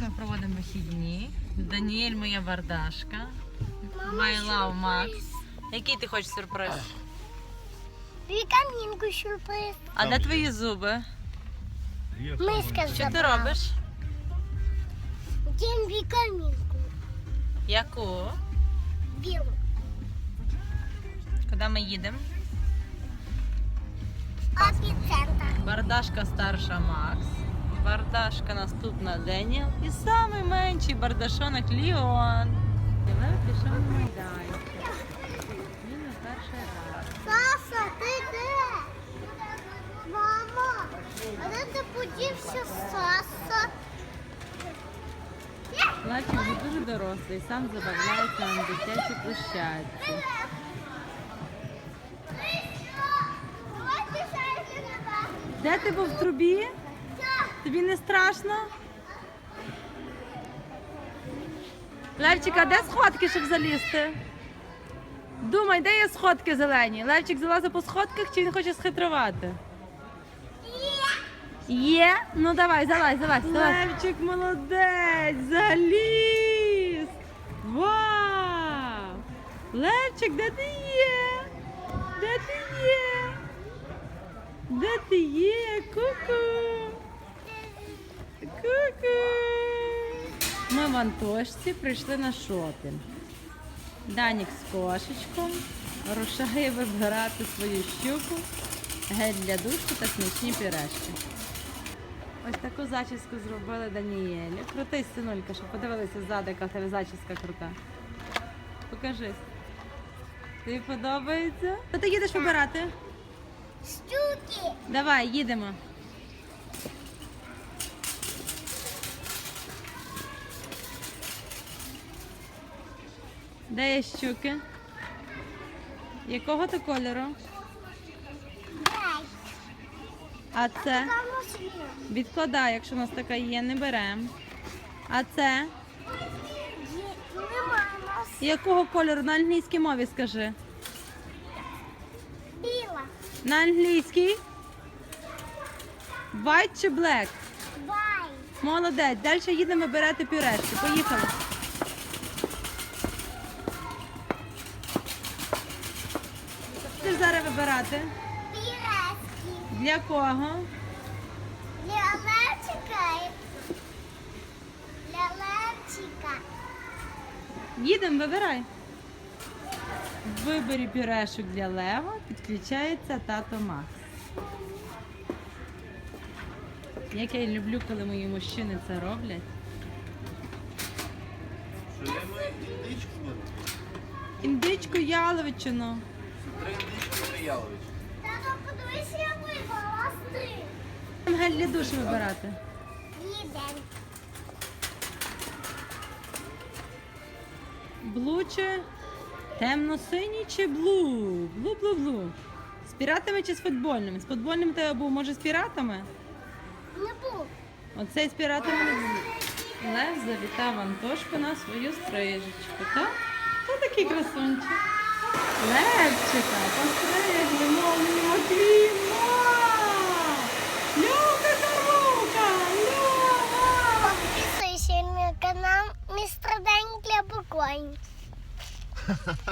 ми проводимо вихідні. Даніель моя бардашка. My love Max. Який ти хочеш сюрприз? Вікамінку сюрприз. А де твої зуби? Миска Що ти робиш? Дім вікамінку. Яку? Білу. Куди ми їдемо? Бардашка старша Макс. Бардашка наступна Деніел. І самий менший бардашонок Ліон. І ми пішов на майданчик. Він на перший раз. Саса, ти де? Мама, а де ти подівся Саса? Лачик вже дуже дорослий, сам забавляється на дитячій площадці. Де ти був в трубі? Тобі не страшно? Левчик, а де сходки, щоб залізти? Думай, де є сходки зелені? Левчик залазить по сходках чи він хоче схитрувати? Є? Ну давай, залазь, залазь, залазь. Левчик молодець, заліз. Вау! Левчик, де ти є? Де ти є? Де ти є? Ку-ку. Ку-ку. Ми в Антошці прийшли на шопінг. Данік з кошечком рушає вибирати свою щуку, гель для душу та смачні пюрешки. Ось таку зачіску зробили Даніелі. Крутись, синулька, щоб подивилися ззаду, яка в тебе зачіска крута. Покажись. Тобі подобається? То ти їдеш вибирати? Штуки. Давай, їдемо. Де є щуки? Якого то кольору? А це? Відкладай, якщо у нас така є, не беремо. А це? Якого кольору? На англійській мові скажи. Біла. На англійській? White чи black? Бай. Молодець. Далі їдемо берете пюрешки. Поїхали. Вибирати. Пірески. Для кого? Для Левчика. Для Левчика. Їдемо, вибирай. В виборі пюрешок для Лева підключається тато Макс. Як я люблю, коли мої мужчини це роблять. Що я маю індичку? Індичку яловичину. Три. Тато, подивись, я вибрала три. Там гель для душу вибирати. Їдемо. Блу чи темно-синій чи блу? Блу, блу, блу. З піратами чи з футбольними? З футбольними тебе був, може, з піратами? Не був. Оцей з піратами не був. Лев завітав Антошку на свою стрижечку, так? Хто такий красунчик? Левчика, постригли, мовні Матвіна! Люка Тарука, Люка! Підписуйся на канал Містер День для покоїв.